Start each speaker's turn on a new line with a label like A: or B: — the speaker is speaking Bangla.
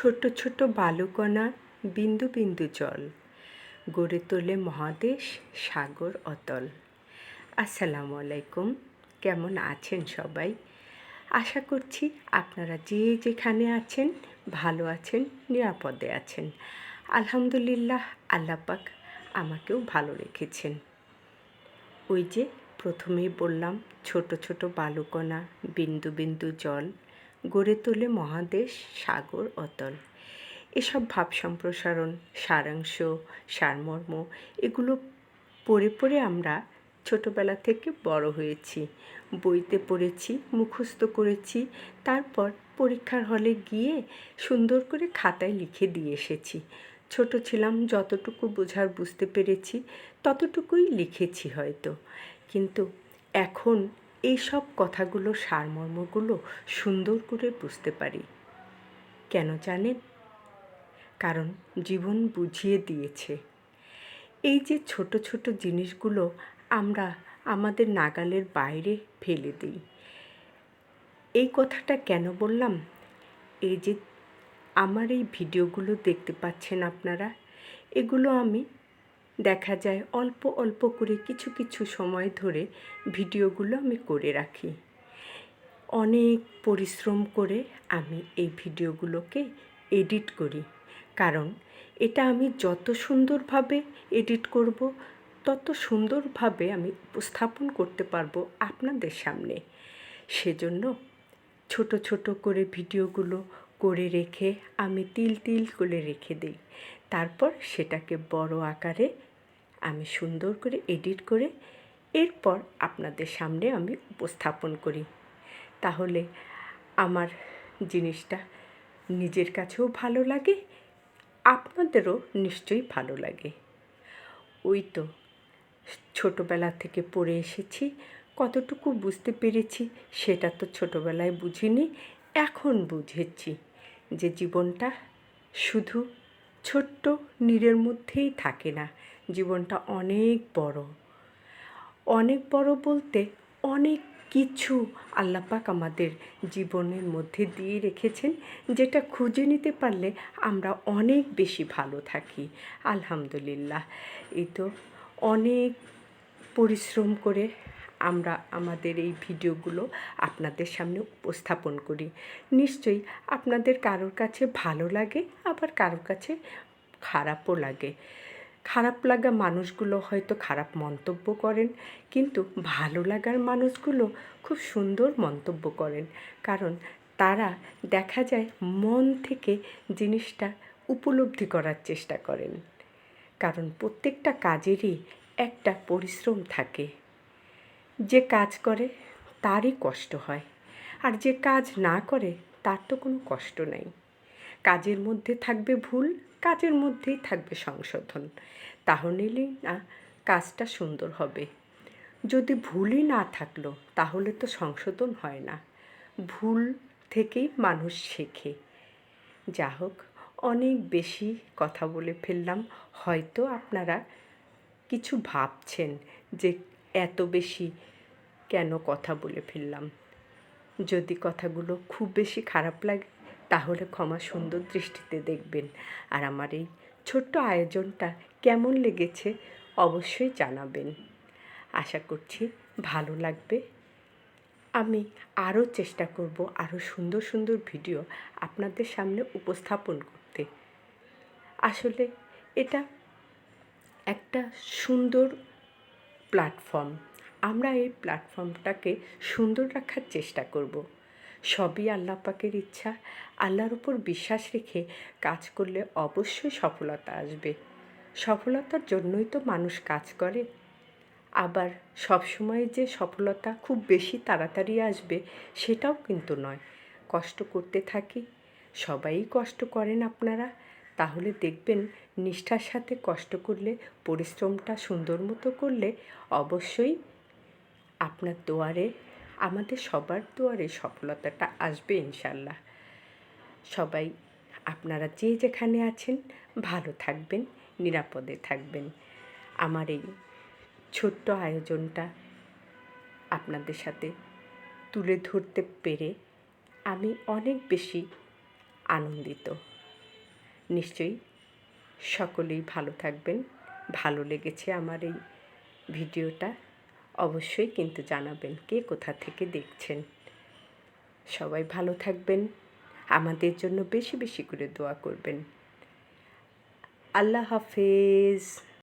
A: ছোট ছোট বালুকণা বিন্দু বিন্দু জল। গড়ে তোলে মহাদেশ, সাগর, অতল। আসসালামু আলাইকুম। কেমন আছেন সবাই? আশা করছি আপনারা যে যেখানে আছেন, ভালো আছেন, নিরাপদে আছেন। আলহামদুলিল্লাহ আল্লাপাক আমাকেও ভালো রেখেছেন। ওই যে প্রথমেই বললাম, ছোট ছোট বালুকণা, বিন্দু বিন্দু জল গড়ে তোলে মহাদেশ, সাগর, অতল। এসব ভাব সম্প্রসারণ, সারাংশ, সারমর্ম, এগুলো পড়ে পড়ে আমরা ছোটোবেলা থেকে বড় হয়েছি। বইতে পড়েছি, মুখস্থ করেছি, তারপর পরীক্ষার হলে গিয়ে সুন্দর করে খাতায় লিখে দিয়ে এসেছি। ছোট ছিলাম, যতটুকু বোঝার বুঝতে পেরেছি, ততটুকুই লিখেছি হয়তো। কিন্তু এখন এই সব কথাগুলো, সারমর্মগুলো সুন্দর করে বুঝতে পারি। কেন জানেন? কারণ জীবন বুঝিয়ে দিয়েছে। এই যে ছোট ছোট জিনিসগুলো আমরা আমাদের নাগালের বাইরে ফেলে দিই। এই কথাটা কেন বললাম? এই যে আমার এই ভিডিওগুলো দেখতে পাচ্ছেন আপনারা, এগুলো আমি দেখা যায় অল্প অল্প করে কিছু কিছু সময় ধরে ভিডিওগুলো আমি করে রাখি। অনেক পরিশ্রম করে আমি এই ভিডিওগুলোকে এডিট করি। কারণ এটা আমি যত সুন্দরভাবে এডিট করব, তত সুন্দরভাবে আমি উপস্থাপন করতে পারব আপনাদের সামনে। সেজন্য ছোট ছোট করে ভিডিওগুলো করে রেখে আমি তিল তিল করে রেখে দিই। তারপর সেটাকে বড় আকারে আমি সুন্দর করে এডিট করে এরপর আপনাদের সামনে আমি উপস্থাপন করি। তাহলে আমার জিনিসটা নিজের কাছেও ভালো লাগে, আপনাদেরও নিশ্চয়ই ভালো লাগে। ওই তো ছোটোবেলা থেকে পড়ে এসেছি, কতটুকু বুঝতে পেরেছি সেটা তো ছোটোবেলায় বুঝিনি, এখন বুঝেছি যে জীবনটা শুধু ছোট্ট নীরের মধ্যেই থাকে না। জীবনটা অনেক বড়। অনেক বড় বলতে অনেক কিছু আল্লাপাক আমাদের জীবনের মধ্যে দিয়ে রেখেছেন, যেটা খুঁজে নিতে পারলে আমরা অনেক বেশি ভালো থাকি। আলহামদুলিল্লাহ। এই তো অনেক পরিশ্রম করে আমরা আমাদের এই ভিডিওগুলো আপনাদের সামনে উপস্থাপন করি। নিশ্চয়ই আপনাদের কারোর কাছে ভালো লাগে, আবার কারোর কাছে খারাপও লাগে। খারাপ লাগা মানুষগুলো হয়তো খারাপ মন্তব্য করেন, কিন্তু ভালো লাগার মানুষগুলো খুব সুন্দর মন্তব্য করেন। কারণ তারা দেখা যায় মন থেকে জিনিসটা উপলব্ধি করার চেষ্টা করেন। কারণ প্রত্যেকটা কাজেরই একটা পরিশ্রম থাকে। যে কাজ করে, তারই কষ্ট হয়। আর যে কাজ না করে, তার তো কোনো কষ্ট নাই। কাজের মধ্যে থাকবে ভুল, কাজের মধ্যেই থাকবে সংশোধন। তাহলেই না কাজটা সুন্দর হবে। যদি ভুলই না থাকল, তাহলে তো সংশোধন হয় না। ভুল থেকেই মানুষ শেখে। যা হোক, অনেক বেশি কথা বলে ফেললাম। হয়তো আপনারা কিছু ভাবছেন যে এত বেশি কেন কথা বলে ফেললাম? যদি কথাগুলো খুব বেশি খারাপ লাগে, তাহলে ক্ষমা সুন্দর দৃষ্টিতে দেখবেন। আর আমার এই ছোট্ট আয়োজনটা কেমন লেগেছে অবশ্যই জানাবেন। আশা করছি ভালো লাগবে। আমি আরও চেষ্টা করব আরও সুন্দর সুন্দর ভিডিও আপনাদের সামনে উপস্থাপন করতে। আসলে এটা একটা সুন্দর প্ল্যাটফর্ম। আমরা এই প্ল্যাটফর্মটাকে সুন্দর রাখার চেষ্টা করব। সবই আল্লাহ পাকের ইচ্ছা। আল্লাহর উপর বিশ্বাস রেখে কাজ করলে অবশ্যই সফলতা আসবে। সফলতার জন্যই তো মানুষ কাজ করে। আবার সবসময় যে সফলতা খুব বেশি তাড়াতাড়ি আসবে সেটাও কিন্তু নয়। কষ্ট করতে থাকি। সবাই কষ্ট করেন আপনারা। তাহলে দেখবেন নিষ্ঠার সাথে কষ্ট করলে, পরিশ্রমটা সুন্দর মতো করলে অবশ্যই আপনার দুয়ারে, আমাদের সবার দুয়ারে সফলতাটা আসবে ইনশাল্লাহ। সবাই আপনারা যে যেখানে আছেন, ভালো থাকবেন, নিরাপদে থাকবেন। আমার এই ছোট্ট আয়োজনটা আপনাদের সাথে তুলে ধরতে পেরে আমি অনেক বেশি আনন্দিত। নিশ্চয়ই সকলেই ভালো থাকবেন। ভালো লেগেছে আমার এই ভিডিওটা। অবশ্যই কিন্তু জানাবেন কে কোথা থেকে দেখছেন। সবাই ভালো থাকবেন। আমাদের জন্য বেশি বেশি করে দোয়া করবেন। আল্লাহ হাফেজ।